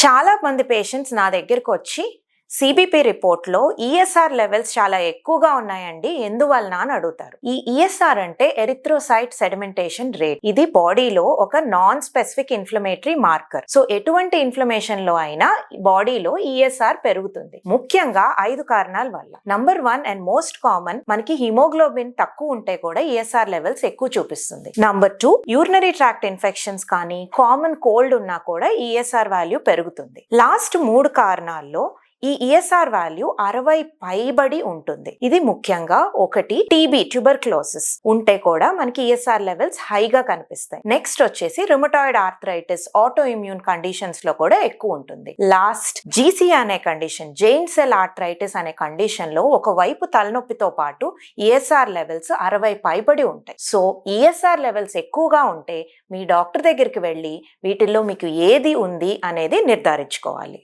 చాలా మంది పేషెంట్స్ నా దగ్గరకు వచ్చి సిబిపి రిపోర్ట్లో ఈఎస్ఆర్ లెవెల్స్ చాలా ఎక్కువగా ఉన్నాయండి. ఎందువలన అని అడుగుతారు. ఈ ఈఎస్ఆర్ అంటే ఎరిథ్రోసైట్ సెడిమెంటేషన్ రేట్ ఇది బాడీలో ఒక non specific inflammatory marker so ఎటువంటి ఇన్ఫ్లమేషన్లో అయినా బాడీలో ఈఎస్ఆర్ పెరుగుతుంది. ముఖ్యంగా ఐదు కారణాల వల్ల. Number one and most common మనకి హిమోగ్లోబిన్ తక్కువ ఉంటే కూడా ఈఎస్ఆర్ లెవెల్స్ ఎక్కువ చూపిస్తుంది. Number two urinary tract infections కానీ కామన్ కోల్డ్ ఉన్నా కూడా ఈఎస్ఆర్ వాల్యూ పెరుగుతుంది. లాస్ట్ మూడు కారణాల్లో ఈ ఈఎస్ఆర్ వాల్యూ అరవై పైబడి ఉంటుంది. ఇది ముఖ్యంగా ఒకటి టీబీ ట్యూబర్క్లోసిస్ ఉంటే కూడా మనకి ఈఎస్ఆర్ లెవెల్స్ హైగా కనిపిస్తాయి. నెక్స్ట్ వచ్చేసి రిమటాయిడ్ ఆర్థరైటిస్ ఆటో ఇమ్యూన్ కండిషన్స్లో కూడా ఎక్కువ ఉంటుంది. లాస్ట్ జీసీ అనే కండిషన్ జెయిన్ సెల్ ఆర్థరైటిస్ అనే కండిషన్లో ఒక వైపు తలనొప్పితో పాటు ఈఎస్ఆర్ లెవెల్స్ అరవై పైబడి ఉంటాయి. సో ఈఎస్ఆర్ లెవెల్స్ ఎక్కువగా ఉంటే మీ డాక్టర్ దగ్గరికి వెళ్ళి వీటిల్లో మీకు ఏది ఉంది అనేది నిర్ధారించుకోవాలి.